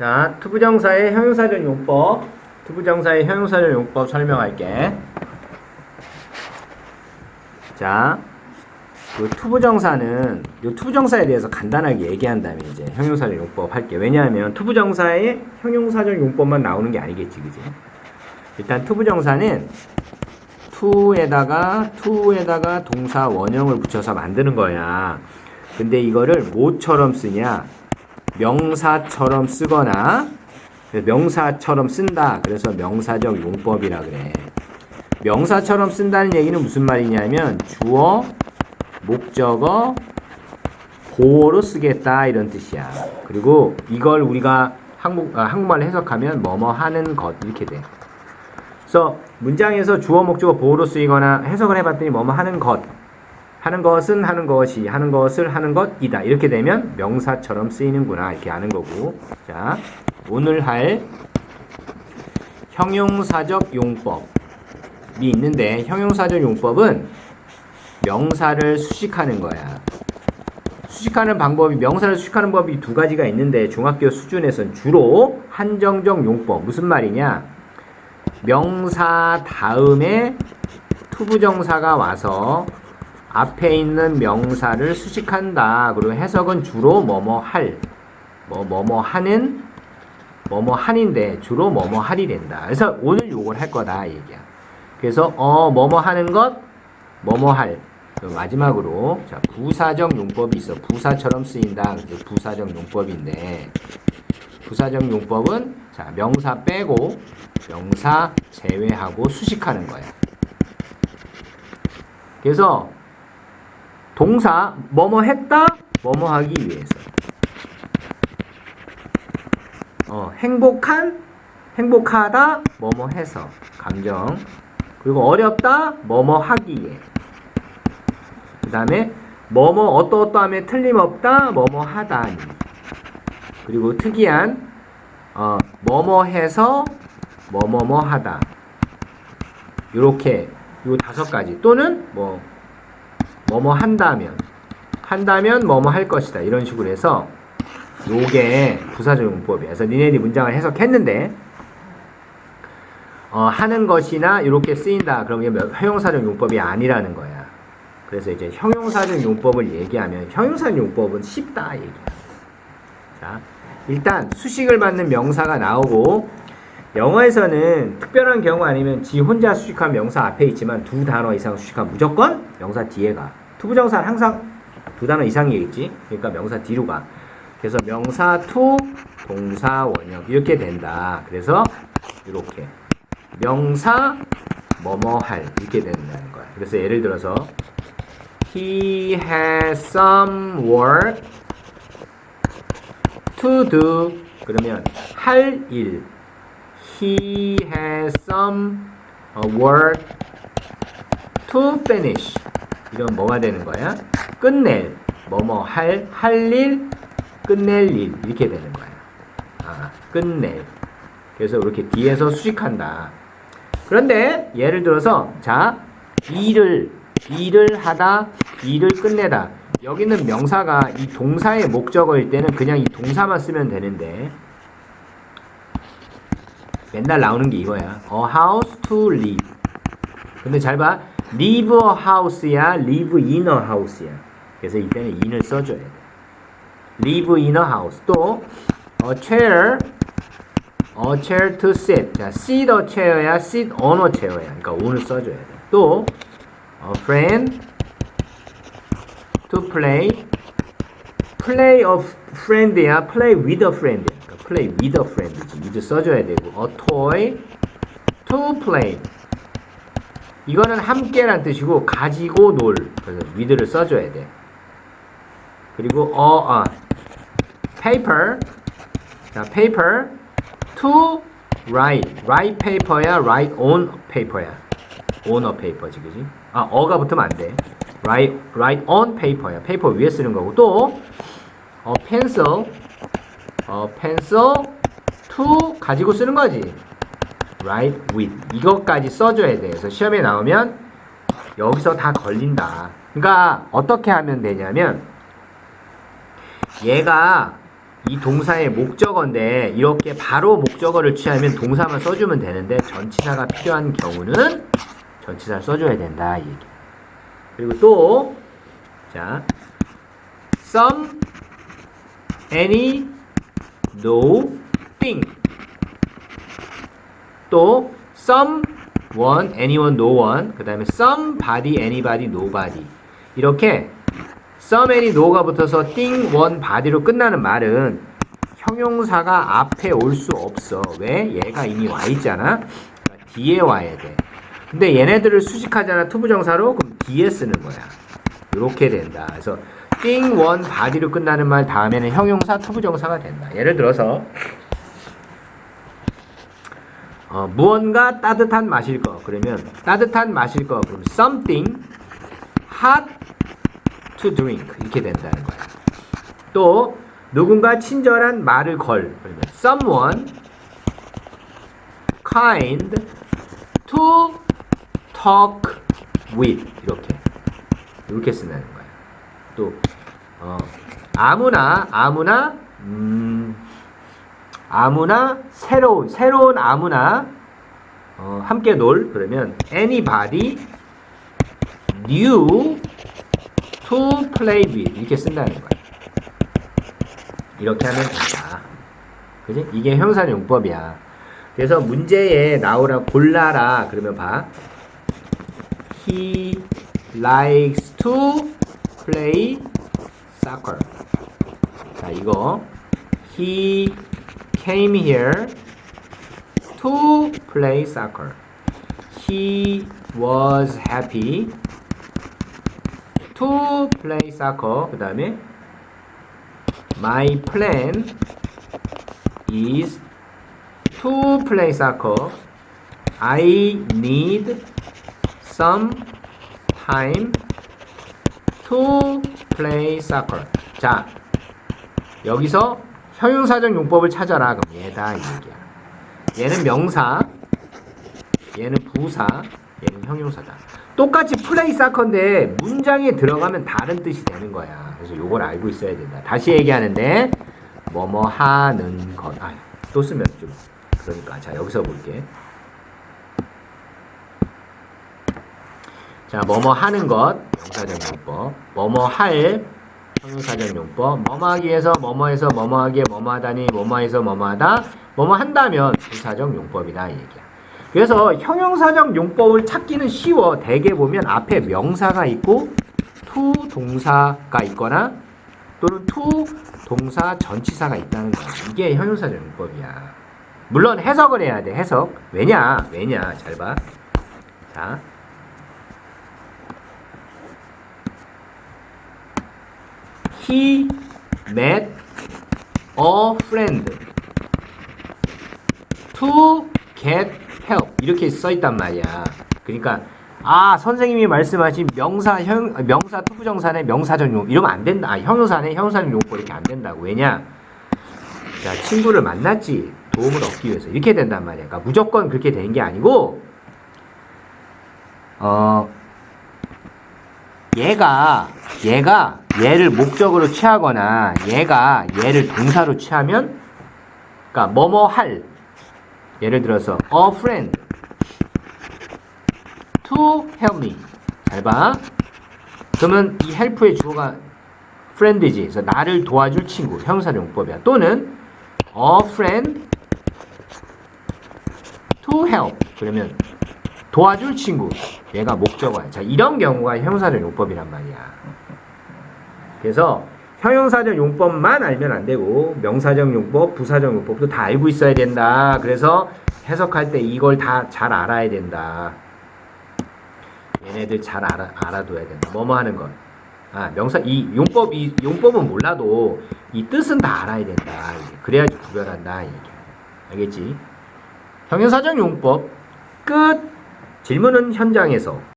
자, 투부정사의 형용사절 용법. 투부정사의 형용사절 용법 설명할게. 자, 그 투부정사는 이 투부정사에 대해서 간단하게 얘기한 다음에 이제 형용사절 용법 할게. 왜냐하면 투부정사의 형용사절 용법만 나오는 게 아니겠지, 그지? 일단 투부정사는 투에다가 투에다가 동사 원형을 붙여서 만드는 거야. 근데 이거를 뭐처럼 쓰냐? 명사처럼 쓰거나 명사처럼 쓴다. 그래서 명사적 용법이라 그래. 명사처럼 쓴다는 얘기는 무슨 말이냐면 주어, 목적어, 보어로 쓰겠다 이런 뜻이야. 그리고 이걸 우리가 한국 아, 한국말로 해석하면 뭐뭐 하는 것 이렇게 돼. 그래서 문장에서 주어, 목적어, 보어로 쓰이거나 해석을 해봤더니 뭐뭐 하는 것 하는 것은 하는 것이 하는 것을 하는 것이다. 이렇게 되면 명사처럼 쓰이는구나. 이렇게 아는 거고. 자 오늘 할 형용사적 용법이 있는데 형용사적 용법은 명사를 수식하는 거야. 수식하는 방법이 명사를 수식하는 법이 두 가지가 있는데 중학교 수준에선 주로 한정적 용법. 무슨 말이냐? 명사 다음에 투부정사가 와서 앞에 있는 명사를 수식한다. 그리고 해석은 주로 뭐뭐 할, 뭐 뭐뭐 하는, 뭐뭐 한인데 주로 뭐뭐 할이 된다. 그래서 오늘 요걸 할 거다 이 얘기야. 그래서 어 뭐뭐 하는 것, 뭐뭐 할. 그리고 마지막으로 자 부사적 용법이 있어. 부사처럼 쓰인다. 그게 부사적 용법인데 부사적 용법은 자 명사 빼고 명사 제외하고 수식하는 거야. 그래서 동사 뭐뭐 했다 뭐뭐 하기 위해서. 어, 행복한 행복하다 뭐뭐 해서. 감정. 그리고 어렵다 뭐뭐 하기에. 그 다음에 뭐뭐 어떠어떠함에 틀림없다 뭐뭐 하다니. 그리고 특이한 어, 뭐뭐 해서 뭐뭐뭐 하다. 요렇게 요 다섯 가지. 또는 뭐 뭐뭐 한다면 한다면 뭐뭐 할 것이다 이런 식으로 해서 요게 부사적 용법이야. 그래서 니네들이 문장을 해석했는데 어, 하는 것이나 이렇게 쓰인다. 이게 형용사적 용법이 아니라는 거야. 그래서 이제 형용사적 용법을 얘기하면 형용사적 용법은 쉽다 얘기야. 자, 일단 수식을 받는 명사가 나오고 영어에서는 특별한 경우 아니면 지 혼자 수식한 명사 앞에 있지만 두 단어 이상 수식하면 무조건 명사 뒤에 가. 투부정사는 항상 두 단어 이상이겠지. 그러니까 명사 뒤로 가. 그래서 명사 투 동사 원형 이렇게 된다. 그래서 이렇게 명사 뭐뭐 할 이렇게 된다는 거야. 그래서 예를 들어서 He has some work to do 그러면 할 일. He has some uh, work to finish. 이건 뭐가 되는 거야? 끝낼. 뭐뭐 할, 할 일, 끝낼 일. 이렇게 되는 거야. 아, 끝낼. 그래서 이렇게 뒤에서 수식한다. 그런데 예를 들어서 자, 일을 일을 하다, 일을 끝내다. 여기는 명사가 이 동사의 목적어일 때는 그냥 이 동사만 쓰면 되는데 맨날 나오는 게 이거야. A house to live. 근데 잘 봐. live a house야, live in a house야. 그래서 이때는 in을 써줘야 돼. live in a house. 또 a chair, a chair to sit. 자, sit a chair야, sit on a chair야. 그러니까 on을 써줘야 돼. 또 a friend to play. play of friend야, play with a friend야. 그러니까 play with a friend지. with 써줘야 되고, a toy to play. 이거는 함께란 뜻이고 가지고 놀. 그래서 with를 써줘야 돼. 그리고 어, 아, paper. 자, paper to write. write paper야, write on paper야. on a paper지, 그지? 아, 어가 붙으면 안 돼. write, write on paper야. paper 위에 쓰는 거고 또 어, pencil, 어, pencil to 가지고 쓰는 거지. Write with 이것까지 써줘야 돼. 그래서 시험에 나오면 여기서 다 걸린다. 그러니까 어떻게 하면 되냐면 얘가 이 동사의 목적어인데 이렇게 바로 목적어를 취하면 동사만 써주면 되는데 전치사가 필요한 경우는 전치사를 써줘야 된다 이 얘기. 그리고 또 자, some, any, no. 또 some, one, anyone, no one. 그 다음에 somebody, anybody, nobody. 이렇게 some, any, no가 붙어서 thing, one, body로 끝나는 말은 형용사가 앞에 올 수 없어. 왜? 얘가 이미 와 있잖아. 그러니까 뒤에 와야 돼. 근데 얘네들을 수식하잖아. 투부정사로. 그럼 뒤에 쓰는 거야. 이렇게 된다. 그래서 thing, one, body로 끝나는 말 다음에는 형용사, 투부정사가 된다. 예를 들어서 어, 무언가 따뜻한 마실 거. 그러면 따뜻한 마실 거. 그럼 something hot to drink 이렇게 된다는 거야. 또 누군가 친절한 말을 걸. 그러면 someone kind to talk with 이렇게 이렇게 쓴다는 거야. 또 어, 아무나 아무나 음, 아무나 새로운 새로운 아무나 어, 함께 놀 그러면 anybody new to play with 이렇게 쓴다는 거야. 이렇게 하면 된다. 그지? 이게 형사 용법이야. 그래서 문제에 나오라 골라라 그러면 봐. He likes to play soccer. 자, 이거 he came here to play soccer. He was happy to play soccer. 그 다음에 My plan is to play soccer. I need some time to play soccer. 자, 여기서 형용사적 용법을 찾아라. 그럼 얘다 이 얘기야. 얘는 명사, 얘는 부사, 얘는 형용사다. 똑같이 플레이 사커인데 문장에 들어가면 다른 뜻이 되는 거야. 그래서 요걸 알고 있어야 된다. 다시 얘기하는데 뭐뭐 하는 것. 아, 또 쓰면 좀 그러니까 자 여기서 볼게. 자 뭐뭐 하는 것 명사적 용법. 뭐뭐 할 형용사적 용법. 뭐뭐 하기 위해서 뭐뭐해서 뭐뭐하기에 뭐뭐하다니 뭐뭐해서 뭐뭐하다. 뭐뭐 한다면 부사적 용법이다 이 얘기야. 그래서 형용사적 용법을 찾기는 쉬워. 대개 보면 앞에 명사가 있고 to 동사가 있거나 또는 to 동사 전치사가 있다는 거야. 이게 형용사적 용법이야. 물론 해석을 해야 돼. 해석. 왜냐? 왜냐? 잘 봐. 자. He met a friend to get help 이렇게 써 있단 말이야. 그러니까 아 선생님이 말씀하신 명사 형 명사 투부정사네 명사적 용 이러면 안 된다. 아, 형용사네 형용사적 용법 이렇게 안 된다고. 왜냐? 자 친구를 만났지 도움을 얻기 위해서 이렇게 된단 말이야. 그러니까 무조건 그렇게 되는 게 아니고 어 얘가 얘가 얘를 목적으로 취하거나 얘가 얘를 동사로 취하면 그러니까 뭐뭐 할 예를 들어서 a friend to help me 잘 봐. 그러면 이 help의 주어가 friend이지. 그래서 나를 도와줄 친구 형사 용법이야. 또는 a friend to help 그러면 도와줄 친구 얘가 목적어야. 자 이런 경우가 형사적 용법이란 말이야. 그래서 형용사적 용법만 알면 안 되고 명사적 용법, 부사적 용법도 다 알고 있어야 된다. 그래서 해석할 때 이걸 다 잘 알아야 된다. 얘네들 잘 알아, 알아둬야 된다. 뭐뭐 하는 것. 아, 명사, 이 용법, 이 용법은 몰라도 이 뜻은 다 알아야 된다. 그래야지 구별한다. 알겠지? 형용사적 용법 끝. 질문은 현장에서.